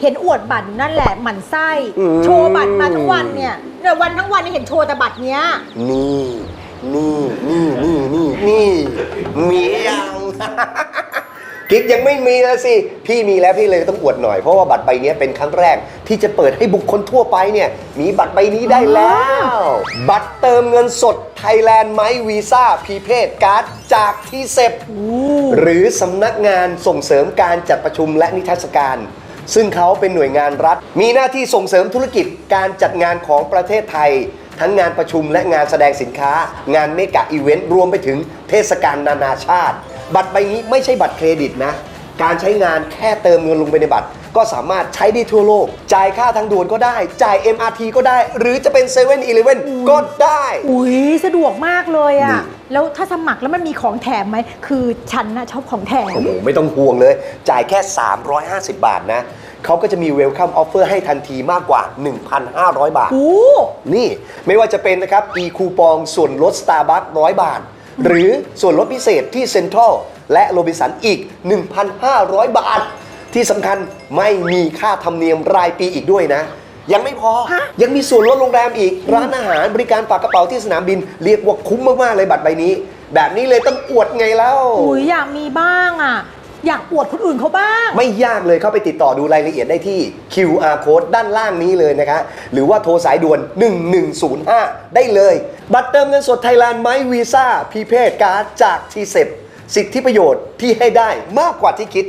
เห็นอวดบัตรอยู่นั่นแหละหมั่นไส้อืม โชว์บัตรมาทั้งวันเนี่ยเนี่ยวันทั้งวันเนี่ยเห็นโชว์แต่บัตรเนี้ย นี่นี่นี่นี่นี่นี่มียัง กิ๊กยังไม่มีนะสิ พี่มีแล้วพี่เลยต้องอวดหน่อย เพราะว่าบัตรใบนี้เป็นครั้งแรก ที่จะเปิดให้บุคคลทั่วไปเนี่ย มีบัตรใบนี้ได้แล้ว บัตรเติมเงินสดไทยแลนด์ไมวีซ่าพีเพดการ์ดจากที่เซปหรือสำนักงานส่งเสริมการจัดประชุมและนิทรรศการ ซึ่งเขาเป็นหน่วยงานรัฐ มีหน้าที่ส่งเสริมธุรกิจการจัดงานของประเทศไทย ทั้งงานประชุมและงานแสดงสินค้า งานเมกะอีเวนต์รวมไปถึงเทศกาลนานาชาติ บัตรใบนี้ไม่ใช่บัตรเครดิตนะ การใช้งานแค่เติมเงินลงไปในบัตร ก็สามารถใช้ได้ทั่วโลก จ่ายค่าทางด่วนก็ได้ จ่าย MRT ก็ได้ หรือจะเป็น7 e เ e ่ e อก็ได้ อุ้ยสะดวกมากเลยนี่ อะแล้วถ้าสมัครแล้วมันมีของแถมไหม คือฉันนะชอบของแถม โอ้โหไม่ต้องห่วงเลย จ่ายแค่ 350 บาทนะ เขาก็จะมีเวลคัมออฟเฟอร์ให้ทันทีมากกว่า 1,500 บาท โอ้ นี่ไม่ว่าจะเป็นนะครับ e คูปองส่วนลด Starbucks 100 บาท หรือส่วนลดพิเศษที่เซ็นทรัลและโรบินสันอีก 1,500 บาท ที่สำคัญไม่มีค่าธรรมเนียมรายปีอีกด้วยนะ ยังไม่พอยังมีส่วนลดโรงแรมอีก ร้านอาหารบริการฝากกระเป๋าที่สนามบิน เรียกว่าคุ้มมาก ๆ เลยบัตรใบนี้ แบบนี้เลยต้องอวดไงแล้วอุ้ยอยากมีบ้างอะ อยากอวดคนอื่นเขาบ้าง ไม่ยากเลยเข้าไปติดต่อดูรายละเอียดได้ที่ QR code ด้านล่างนี้เลยนะคะ หรือว่าโทรสายด่วน 1105 ได้เลย บัตรเติมเงินสดไทยแลนด์ไมวีซ่าพีเพดการ์ดจากทีเซสิทธิประโยชน์ที่ให้ได้มากกว่าที่คิด